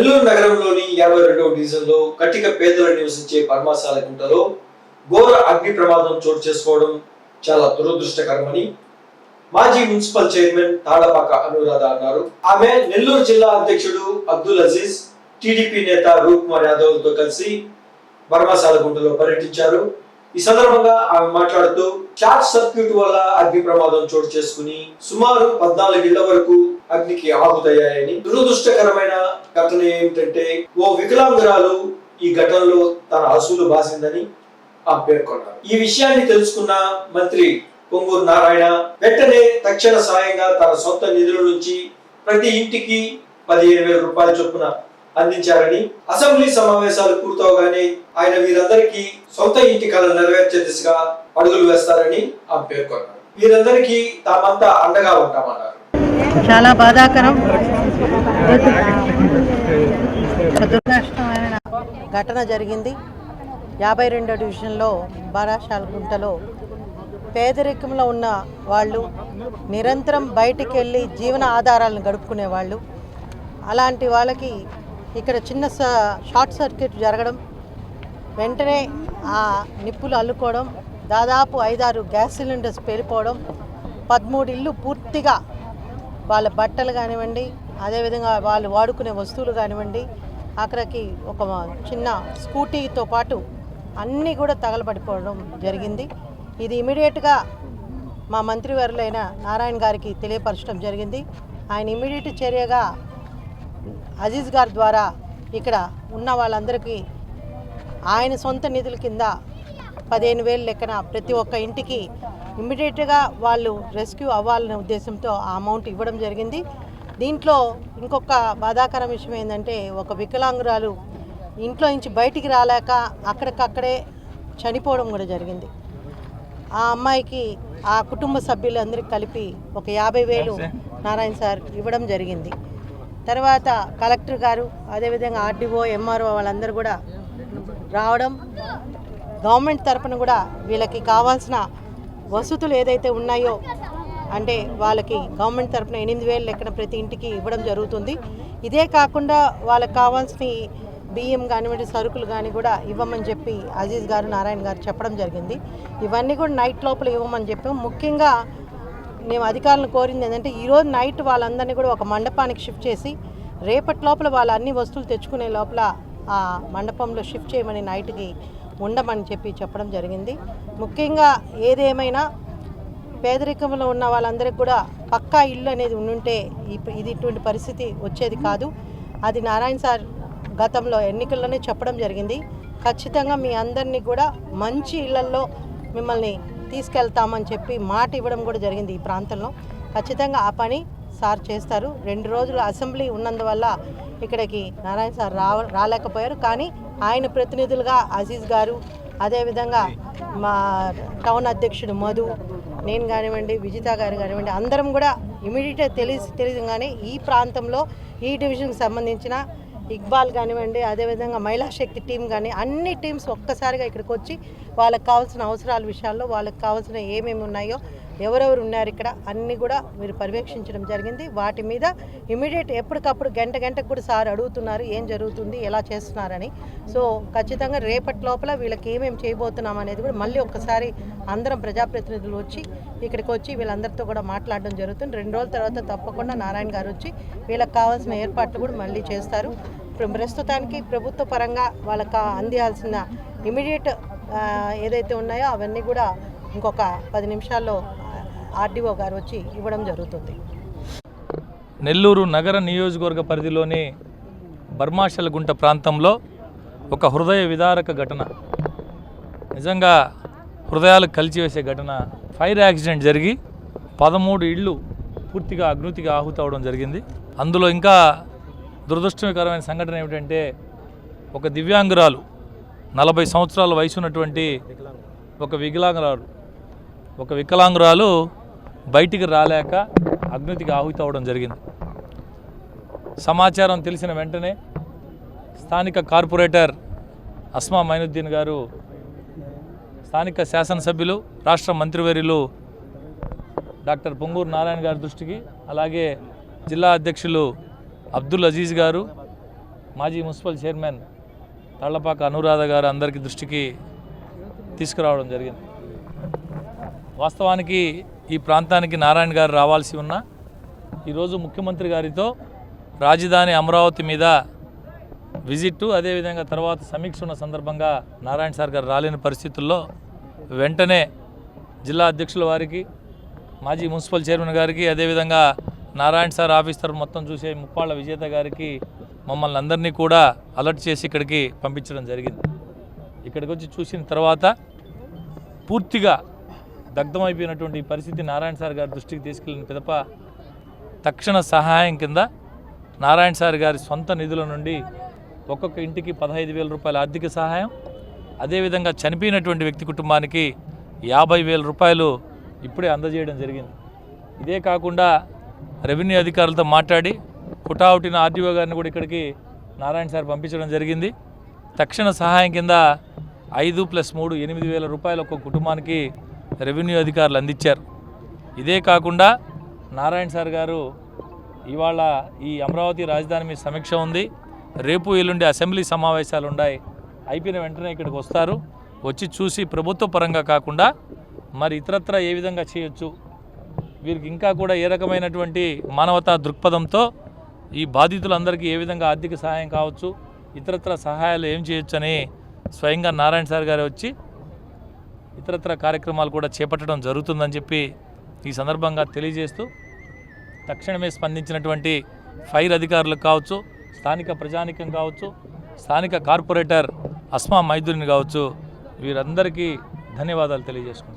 నెల్లూరు నగరంలోని యాభై రెండవ డివిజన్లో కటిక పేదలు నివసించే పర్మాశాల గుంటలో ఘోర అగ్ని ప్రమాదం చోటు చేసుకోవడం చాలా దురదృష్టకరమని మాజీ మున్సిపల్ చైర్మన్ తాళపాక అనురాధ అన్నారు. ఆమె నెల్లూరు జిల్లా అధ్యక్షుడు అబ్దుల్ అజీజ్ టీడీపీ నేత రూప్ కుమార్ యాదవ్తో కలిసి పర్మాశాల గుంటలో పర్యటించారు. ఈ సందర్భంగా ఆమె మాట్లాడుతూ షార్ట్ సర్క్యూట్ వల్ల అగ్ని ప్రమాదం చోటు చేసుకుని సుమారు పద్నాలుగు ఇళ్ళ వరకు అగ్నికి ఆహుతయ్యాయని. దురదృష్టకరమైన ఘటన ఏమిటంటే ఓ వికలాంగురాలు ఈ ఘటనలో తన అసూలు బాసిందని ఆమె పేర్కొన్నారు. ఈ విషయాన్ని తెలుసుకున్న మంత్రి పొంగూరు నారాయణ వెంటనే తక్షణ సాయంగా తన సొంత నిధుల నుంచి ప్రతి ఇంటికి పదిహేను వేల రూపాయల చొప్పున అందించారని అసెంబ్లీ సమావేశాలు పూర్తవగానే ఆయన వీరందరికీ సొంత ఇంటి కళ నెరవేర్చే దిశగా అడుగులు వేస్తారని ఆమె పేర్కొన్నారు. వీరందరికీ తామంతా అండగా ఉంటామన్నారు. చాలా బాధాకరం. దుర్నష్టమైన ఘటన జరిగింది. యాభై రెండో డివిజన్లో బారాషాలగుంటలో పేదరికంలో ఉన్న వాళ్ళు నిరంతరం బయటికి వెళ్ళి జీవన ఆధారాలను గడుపుకునే వాళ్ళు అలాంటి వాళ్ళకి ఇక్కడ చిన్న షార్ట్ సర్క్యూట్ జరగడం వెంటనే ఆ నిప్పులు అల్లుకోవడం దాదాపు ఐదారు గ్యాస్ సిలిండర్స్ పేలిపోవడం పదమూడు ఇల్లు పూర్తిగా వాళ్ళ బట్టలు కానివ్వండి అదేవిధంగా వాళ్ళు వాడుకునే వస్తువులు కానివ్వండి అక్కడికి ఒక చిన్న స్కూటీతో పాటు అన్నీ కూడా తగలబడిపోవడం జరిగింది. ఇది ఇమీడియట్గా మా మంత్రివర్యులైన నారాయణ గారికి తెలియపరచడం జరిగింది. ఆయన ఇమీడియట్ చర్యగా అజీజ్ గారి ద్వారా ఇక్కడ ఉన్న వాళ్ళందరికీ ఆయన సొంత నిధుల కింద పదిహేను వేలు లెక్కన ప్రతి ఒక్క ఇంటికి ఇమ్మీడియట్గా వాళ్ళు రెస్క్యూ అవ్వాలనే ఉద్దేశంతో ఆ అమౌంట్ ఇవ్వడం జరిగింది. దీంట్లో ఇంకొక బాధాకర విషయం ఏంటంటే ఒక వికలాంగురాలు ఇంట్లో నుంచి బయటికి రాలేక అక్కడికక్కడే చనిపోవడం కూడా జరిగింది. ఆ అమ్మాయికి ఆ కుటుంబ సభ్యులందరికీ కలిపి ఒక యాభై వేలు నారాయణ సార్ ఇవ్వడం జరిగింది. తర్వాత కలెక్టర్ గారు అదేవిధంగా ఆర్డీఓ ఎంఆర్ఓ వాళ్ళందరూ కూడా రావడం గవర్నమెంట్ తరపున కూడా వీళ్ళకి కావాల్సిన వసతులు ఏదైతే ఉన్నాయో అంటే వాళ్ళకి గవర్నమెంట్ తరపున ఎనిమిది వేలు లెక్కన ప్రతి ఇంటికి ఇవ్వడం జరుగుతుంది. ఇదే కాకుండా వాళ్ళకి కావాల్సిన బియ్యం కానివ్వండి సరుకులు కానీ కూడా ఇవ్వమని చెప్పి అజీజ్ గారు నారాయణ గారు చెప్పడం జరిగింది. ఇవన్నీ కూడా నైట్ లోపల ఇవ్వమని చెప్పి. ముఖ్యంగా మేము అధికారులను కోరింది ఏంటంటే ఈరోజు నైట్ వాళ్ళందరినీ కూడా ఒక మండపానికి షిఫ్ట్ చేసి రేపటి లోపల వాళ్ళ అన్ని వస్తువులు తెచ్చుకునే లోపల ఆ మండపంలో షిఫ్ట్ చేయమని నైట్కి ఉండమని చెప్పి చెప్పడం జరిగింది. ముఖ్యంగా ఏదేమైనా పేదరికంలో ఉన్న వాళ్ళందరికీ కూడా పక్కా ఇల్లు అనేది ఉండుంటే ఇది ఇటువంటి పరిస్థితి వచ్చేది కాదు. అది నారాయణ సార్ గతంలో ఎన్నికల్లోనే చెప్పడం జరిగింది. ఖచ్చితంగా మీ అందరినీ కూడా మంచి ఇళ్ళల్లో మిమ్మల్ని తీసుకెళ్తామని చెప్పి మాట ఇవ్వడం కూడా జరిగింది ఈ ప్రాంతంలో. ఖచ్చితంగా ఆ పని సార్ చేస్తారు. రెండు రోజులు అసెంబ్లీ ఉన్నందువల్ల ఇక్కడికి నారాయణ సార్ రావ రాలేకపోయారు. కానీ ఆయన ప్రతినిధులుగా అజీజ్ గారు అదేవిధంగా మా టౌన్ అధ్యక్షుడు మధు నేను కానివ్వండి విజిత గారు కానివ్వండి అందరం కూడా ఇమీడియట్గా తెలిసి తెలియగానే ఈ ప్రాంతంలో ఈ డివిజన్కి సంబంధించిన ఇక్బాల్ కానివ్వండి అదేవిధంగా మహిళా శక్తి టీం కానీ అన్ని టీమ్స్ ఒక్కసారిగా ఇక్కడికి వచ్చి వాళ్ళకి కావాల్సిన అవసరాల విషయాల్లో వాళ్ళకి కావాల్సిన ఏమేమి ఉన్నాయో ఎవరెవరు ఉన్నారు ఇక్కడ అన్నీ కూడా మీరు పర్యవేక్షించడం జరిగింది. వాటి మీద ఇమీడియట్ ఎప్పటికప్పుడు గంట గంటకు కూడా సార్ అడుగుతున్నారు ఏం జరుగుతుంది ఎలా చేస్తున్నారని. సో ఖచ్చితంగా రేపటి లోపల వీళ్ళకి ఏమేమి చేయబోతున్నాం అనేది కూడా మళ్ళీ ఒక్కసారి అందరం ప్రజాప్రతినిధులు వచ్చి ఇక్కడికి వచ్చి వీళ్ళందరితో కూడా మాట్లాడడం జరుగుతుంది. రెండు రోజుల తర్వాత తప్పకుండా నారాయణ గారు వచ్చి వీళ్ళకి కావాల్సిన ఏర్పాట్లు కూడా మళ్ళీ చేస్తారు. ప్రస్తుతానికి ప్రభుత్వ పరంగా వాళ్ళకి అందియాల్సిన ఇమీడియట్ ఏదైతే ఉన్నాయో అవన్నీ కూడా ఇంకొక పది నిమిషాల్లో ఆర్డీఓ గారు వచ్చి ఇవ్వడం జరుగుతుంది. నెల్లూరు నగర నియోజకవర్గ పరిధిలోని బర్మాషలగుంట ప్రాంతంలో ఒక హృదయ విదారక ఘటన. నిజంగా హృదయాలు కలిచివేసే ఘటన. ఫైర్ యాక్సిడెంట్ జరిగి పదమూడు ఇళ్ళు పూర్తిగా అగ్నితిగా ఆహుతవడం జరిగింది. అందులో ఇంకా దురదృష్టకరమైన సంఘటన ఏమిటంటే ఒక దివ్యాంగురాలు నలభై సంవత్సరాల వయసు ఉన్నటువంటి ఒక వికలాంగురాలు. ఒక వికలాంగురాలు బయటికి రాలేక అగ్నితికి ఆహుతి అవ్వడం జరిగింది. సమాచారం తెలిసిన వెంటనే స్థానిక కార్పొరేటర్ అస్మా మైనుద్దీన్ గారు స్థానిక శాసనసభ్యులు రాష్ట్ర మంత్రివర్యులు డాక్టర్ పొంగూరు నారాయణ గారి దృష్టికి అలాగే జిల్లా అధ్యక్షులు అబ్దుల్ అజీజ్ గారు మాజీ మున్సిపల్ చైర్మన్ తళ్ళపాక అనురాధ గారు అందరికీ దృష్టికి తీసుకురావడం జరిగింది. వాస్తవానికి ఈ ప్రాంతానికి నారాయణ గారు రావాల్సి ఉన్న ఈరోజు ముఖ్యమంత్రి గారితో రాజధాని అమరావతి మీద విజిట్ అదేవిధంగా తర్వాత సమీక్ష ఉన్న సందర్భంగా నారాయణ సార్ గారు రాలేని పరిస్థితుల్లో వెంటనే జిల్లా అధ్యక్షుల వారికి మాజీ మున్సిపల్ చైర్మన్ గారికి అదేవిధంగా నారాయణ సార్ ఆఫీస్ తరఫు మొత్తం చూసే ముప్పాళ్ళ విజేత గారికి మమ్మల్ని అందరినీ కూడా అలర్ట్ చేసి ఇక్కడికి పంపించడం జరిగింది. ఇక్కడికి వచ్చి చూసిన తర్వాత పూర్తిగా దగ్ధమైపోయినటువంటి పరిస్థితి నారాయణ సార్ గారి దృష్టికి తీసుకెళ్ళిన పిదప తక్షణ సహాయం కింద నారాయణ సార్ గారి సొంత నిధుల నుండి ఒక్కొక్క ఇంటికి పదహైదు వేల రూపాయల ఆర్థిక సహాయం అదేవిధంగా చనిపోయినటువంటి వ్యక్తి కుటుంబానికి యాభై వేల రూపాయలు ఇప్పుడే అందజేయడం జరిగింది. ఇదే కాకుండా రెవెన్యూ అధికారులతో మాట్లాడి హుటాహుటిన ఆర్డీఓ గారిని కూడా ఇక్కడికి నారాయణ సార్ పంపించడం జరిగింది. తక్షణ సహాయం కింద ఐదు ప్లస్ మూడు ఎనిమిది వేల రూపాయలు ఒక్కొక్క కుటుంబానికి రెవెన్యూ అధికారులు అందించారు. ఇదే కాకుండా నారాయణ సార్ గారు ఇవాళ ఈ అమరావతి రాజధాని మీద సమీక్ష ఉంది. రేపు ఎల్లుండి అసెంబ్లీ సమావేశాలు ఉన్నాయి అయిపోయిన వెంటనే ఇక్కడికి వస్తారు. వచ్చి చూసి ప్రభుత్వ పరంగా కాకుండా మరి ఇతరత్ర ఏ విధంగా చేయొచ్చు? వీరికి ఇంకా కూడా ఏ రకమైనటువంటి మానవతా దృక్పథంతో ఈ బాధితులందరికీ ఏ విధంగా ఆర్థిక సహాయం కావచ్చు ఇతరత్ర సహాయాలు ఏం చేయొచ్చు అని స్వయంగా నారాయణ సార్ గారు వచ్చి ఇతరత్ర కార్యక్రమాలు కూడా చేపట్టడం జరుగుతుందని చెప్పి ఈ సందర్భంగా తెలియజేస్తూ తక్షణమే స్పందించినటువంటి ఫైర్ అధికారులకు కావచ్చు స్థానిక ప్రజానికం కావచ్చు స్థానిక కార్పొరేటర్ అస్మా మైదురిని కావచ్చు వీరందరికీ ధన్యవాదాలు తెలియజేసుకుంటాం